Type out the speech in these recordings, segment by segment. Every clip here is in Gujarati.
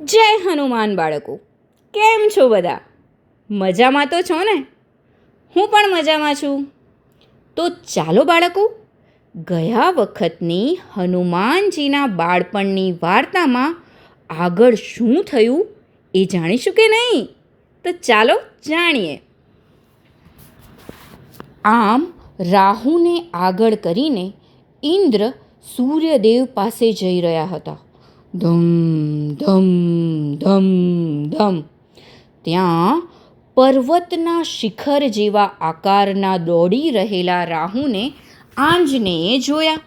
જય હનુમાન બાળકો. કેમ છો બધા? મજામાં તો છો ને? હું પણ મજામાં છું. તો ચાલો બાળકો, ગયા વખતની હનુમાનજીના બાળપણની વાર્તામાં આગળ શું થયું એ જાણીશું કે નહીં? તો ચાલો જાણીએ. આમ રાહુને આગળ કરીને ઇન્દ્ર સૂર્યદેવ પાસે જઈ રહ્યા હતા. ધમ ધમ ધમ ધમ. ત્યાં પર્વતના શિખર જેવા આકારના દોડી રહેલા રાહુને આંજનેએ જોયા.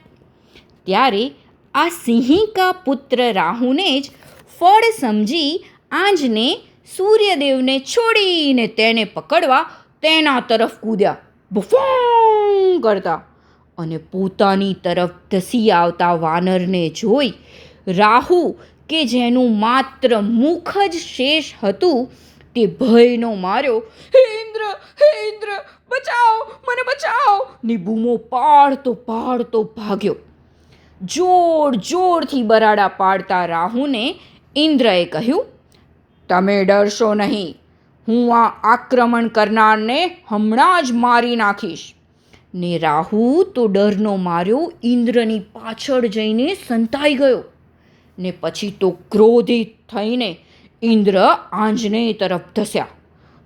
ત્યારે આ સિંહિકા પુત્ર રાહુને જ ફળ સમજી આંજને સૂર્યદેવને છોડીને તેને પકડવા તેના તરફ કૂદ્યા. બુફોંગ કરતા અને પોતાની તરફ ધસી આવતા વાનરને જોઈ રાહુ, કે જેનું માત્ર મુખ જ શેષ હતું, તે ભયનો માર્યો, હે ઇન્દ્ર હે ઇન્દ્ર, બચાવ, મને બચાવ! ની બૂમો પાડતો પાડતો ભાગ્યો. જોર, જોરથી બરાડા પાડતા રાહુને ઇન્દ્રએ કહ્યું, તમે ડરશો નહીં. હું આ આક્રમણ કરનારને હમણાં જ મારી નાખીશ. ને રાહુ તો ડરનો માર્યો, ઇન્દ્રની પાછળ જઈને સંતાઈ ગયો. ને પછી તો ક્રોધિત થઈને ઇન્દ્ર આંજનેય તરફ ધસ્યા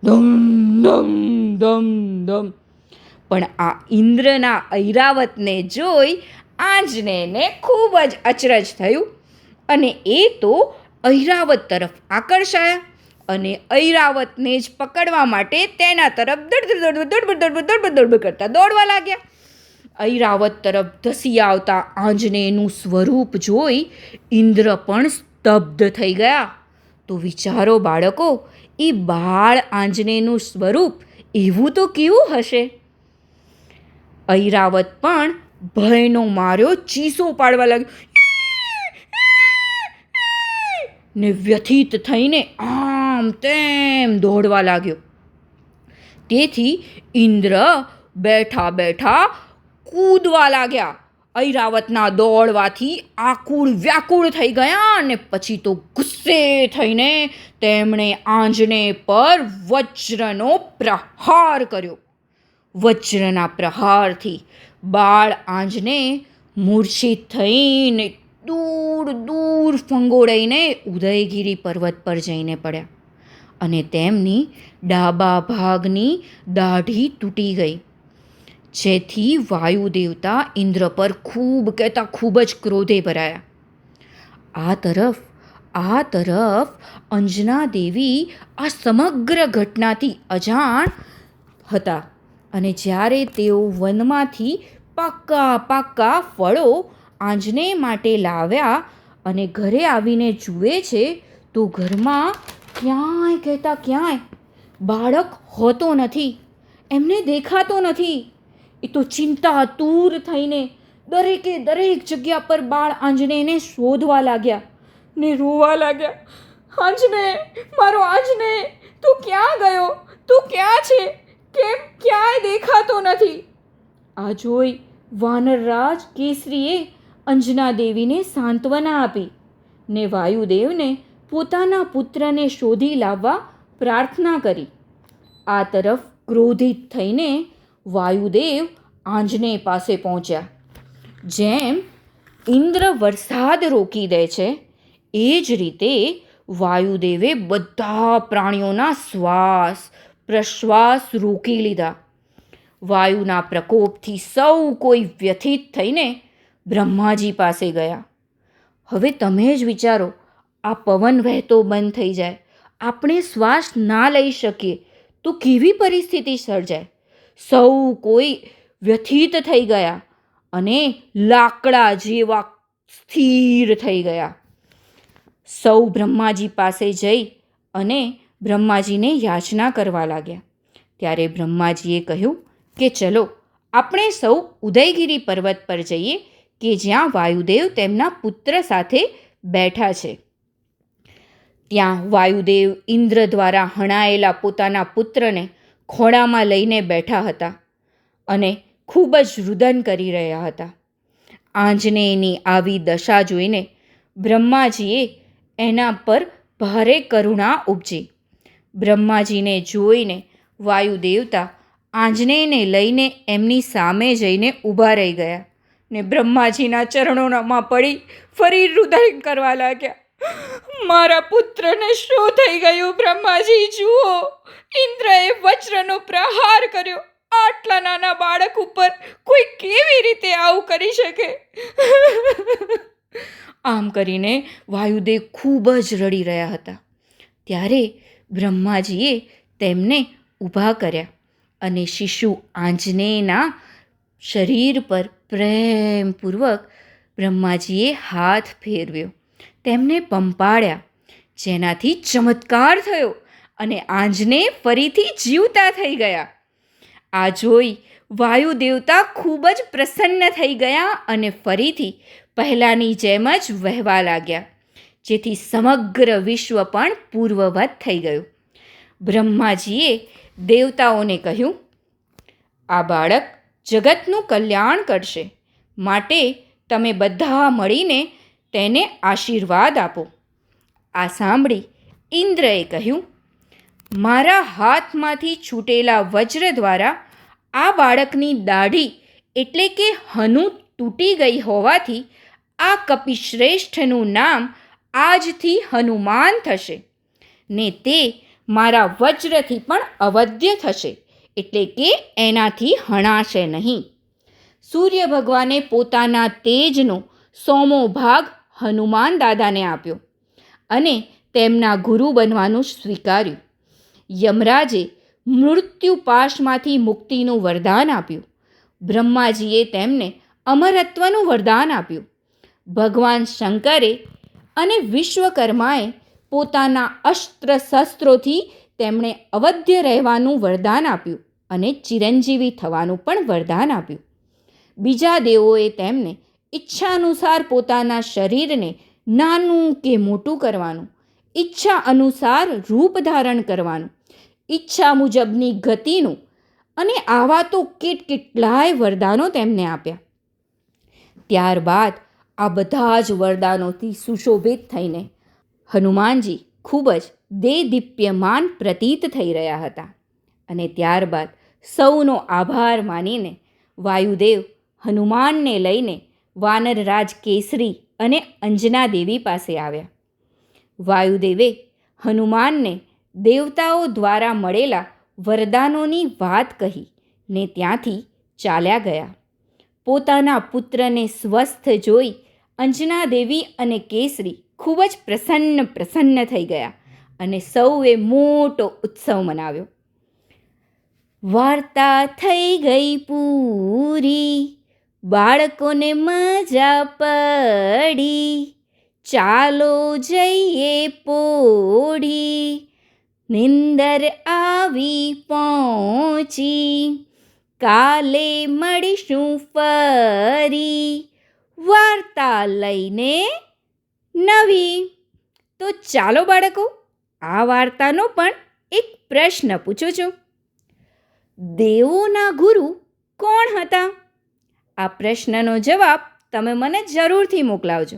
ધમ ધમ ધમ ધમ પણ આ ઇન્દ્રના ઐરાવતને જોઈ આંજનેયને ખૂબ જ અચરજ થયું અને એ તો ઐરાવત તરફ આકર્ષાયા અને ઐરાવતને જ પકડવા માટે તેના તરફ દડ દડ દડ દડ દડ દડ કરતા દોડવા લાગ્યા ઐરાવત તરફ ધસી આવતા આંજનેયનું સ્વરૂપ જોઈ ઇન્દ્ર પણ સ્તબ્ધ થઈ ગયા. તો વિચારો બાળકો એ બાળ આંજનેયનું સ્વરૂપ એવું તો કેવું હશે? ઐરાવત પણ ભયનો માર્યો ચીસો પાડવા લાગ્યો. ને વ્યથિત થઈને આમ તેમ દોડવા લાગ્યો. તેથી ઇન્દ્ર બેઠા બેઠા કૂદવા લાગ્યા. ઐરાવતના દોડવાથી આકુળ વ્યાકુળ થઈ ગયા અને પછી તો ગુસ્સે થઈને તેમણે આંજને પર વજ્રનો પ્રહાર કર્યો. વજ્રના પ્રહારથી બાળ આંજને મૂર્છિત થઈને દૂર દૂર ફંગોળાઈને ઉદયગીરી પર્વત પર જઈને પડ્યા અને તેમની ડાબા ભાગની દાઢી તૂટી ગઈ. જેથી વાયુ દેવતા ઇન્દ્ર પર ખૂબ કહેતા ખૂબ જ ક્રોધે ભરાયા. આ તરફ આ તરફ અંજના દેવી આ સમગ્ર ઘટનાથી અજાણ હતા અને જ્યારે તેઓ વનમાંથી પાક્કા પાક્કા ફળો આંજને માટે લાવ્યા અને ઘરે આવીને જુએ છે, તો ઘરમાં ક્યાંય કહેતા ક્યાંય બાળક હોતો નથી, એમને દેખાતો નથી. એ તો ચિંતાતુર થઈને દરેકે દરેક જગ્યા પર બાળ આંજનેને શોધવા લાગ્યા. ને રોવા લાગ્યા આંજને મારો આંજને તું ક્યાં ગયો? તું ક્યાં છે? કેમ ક્યાંય દેખાતો નથી? આ જોઈ વાનરરાજ કેસરીએ અંજના દેવીને સાંત્વના આપી ને વાયુદેવને પોતાના પુત્રને શોધી લાવવા પ્રાર્થના કરી. આ તરફ ક્રોધિત થઈને વાયુદેવ આંજનેય પાસે પહોંચ્યા. જેમ ઇન્દ્ર વરસાદ રોકી દે છે, એ જ રીતે વાયુદેવે બધા પ્રાણીઓના શ્વાસ, પ્રશ્વાસ રોકી લીધા. વાયુના પ્રકોપથી સૌ કોઈ વ્યથિત થઈને બ્રહ્માજી પાસે ગયા. હવે તમે જ વિચારો, આ પવન વહેતો બંધ થઈ જાય. આપણે શ્વાસ ના લઈ શકીએ તો કેવી પરિસ્થિતિ સર્જાય? સૌ કોઈ વ્યથિત થઈ ગયા અને લાકડા જેવા સ્થિર થઈ ગયા. સૌ બ્રહ્માજી પાસે જઈ અને બ્રહ્માજીને યાચના કરવા લાગ્યા. ત્યારે બ્રહ્માજીએ કહ્યું કે ચલો, આપણે સૌ ઉદયગીરી પર્વત પર જઈએ કે જ્યાં વાયુદેવ તેમના પુત્ર સાથે બેઠા છે. ત્યાં વાયુદેવ ઇન્દ્ર દ્વારા હણાયેલા પોતાના પુત્રને ખોળામાં લઈને બેઠા હતા અને ખૂબ જ રુદન કરી રહ્યા હતા. આંજનેયની આવી દશા જોઈને બ્રહ્માજીએ એના પર ભારે કરુણા ઉપજી. બ્રહ્માજીને જોઈને વાયુ દેવતા આંજનેયને લઈને એમની સામે જઈને ઊભા રહી ગયા ને બ્રહ્માજીના ચરણોમાં પડી ફરી રુદન કરવા લાગ્યા. મારા પુત્રને શું થઈ ગયું, બ્રહ્માજી? જુઓ, ઇન્દ્રએ વજ્રનો પ્રહાર કર્યો. આટલા નાના બાળક ઉપર કોઈ કેવી રીતે આવું કરી શકે? આમ કરીને વાયુદેવ ખૂબ જ રડી રહ્યા હતા. ત્યારે બ્રહ્માજીએ તેમને ઊભા કર્યા અને શિશુ આંજનેયના શરીર પર પ્રેમપૂર્વક બ્રહ્માજીએ હાથ ફેરવ્યો. તેમને પંપાળ્યા જેનાથી ચમત્કાર થયો અને આંજને ફરીથી જીવતા થઈ ગયા. આ જોઈ વાયુ દેવતા ખૂબ જ પ્રસન્ન થઈ ગયા અને ફરીથી પહેલાંની જેમ જ વહેવા લાગ્યા, જેથી સમગ્ર વિશ્વ પણ પૂર્વવત થઈ ગયું. બ્રહ્માજીએ દેવતાઓને કહ્યું, આ બાળક જગતનું કલ્યાણ કરશે. માટે તમે બધા મળીને તેને આશીર્વાદ આપો. આ સાંભળી ઇન્દ્રએ કહ્યું, મારા હાથમાંથી છૂટેલા વજ્ર દ્વારા આ બાળકની દાઢી એટલે કે હનુ તૂટી ગઈ હોવાથી આ કપિશ્રેષ્ઠનું નામ આજથી હનુમાન થશે. ને તે મારા વજ્રથી પણ અવધ્ય થશે, એટલે કે એનાથી હણાશે નહીં. સૂર્ય ભગવાને પોતાના તેજનો સોમો ભાગ હનુમાન દાદાને આપ્યો અને તેમના ગુરુ બનવાનું સ્વીકાર્યું. યમરાજે મૃત્યુ પાશમાંથી મુક્તિનું વરદાન આપ્યું. બ્રહ્માજીએ તેમને અમરત્વનું વરદાન આપ્યું. ભગવાન શંકરે અને વિશ્વકર્માએ પોતાના અસ્ત્ર શસ્ત્રોથી તેમણે અવધ્ય રહેવાનું વરદાન આપ્યું અને ચિરંજીવી થવાનું પણ વરદાન આપ્યું. બીજા દેવોએ તેમને ઈચ્છા અનુસાર પોતાના શરીરને નાનું કે મોટું કરવાનું, ઈચ્છા અનુસાર રૂપ ધારણ કરવાનું, ઈચ્છા મુજબની ગતિનું અને આવા તો કેટ કેટલાય વરદાનો તેમને આપ્યા. ત્યારબાદ આ બધા જ વરદાનોથી સુશોભિત થઈને હનુમાનજી ખૂબ જ દેદીપ્યમાન પ્રતીત થઈ રહ્યા હતા અને ત્યારબાદ સૌનો આભાર માનીને વાયુદેવ હનુમાનને લઈને વાનરરાજ કેસરી અને અંજના દેવી પાસે આવ્યા. વાયુદેવે હનુમાનને દેવતાઓ દ્વારા મળેલા વરદાનોની વાત કહી ને ત્યાંથી ચાલ્યા ગયા. પોતાના પુત્રને સ્વસ્થ જોઈ અંજના દેવી અને કેસરી ખૂબ જ પ્રસન્ન પ્રસન્ન થઈ ગયા અને સૌએ મોટો ઉત્સવ મનાવ્યો. વાર્તા થઈ ગઈ પૂરી. બાળકોને મજા પડી. ચાલો જઈએ પોઢી નિંદર આવી પહોંચી. કાલે મળીશું ફરી. વાર્તા લઈને નવી. તો ચાલો બાળકો, આ વાર્તાનો પણ એક પ્રશ્ન પૂછું છું. દેવોના ગુરુ કોણ હતા? આ પ્રશ્નનો જવાબ તમે મને જરૂરથી મોકલાવજો.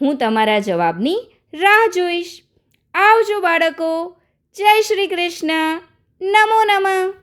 હું તમારા જવાબની રાહ જોઈશ. આવજો બાળકો. જય શ્રી કૃષ્ણ. નમો નમઃ.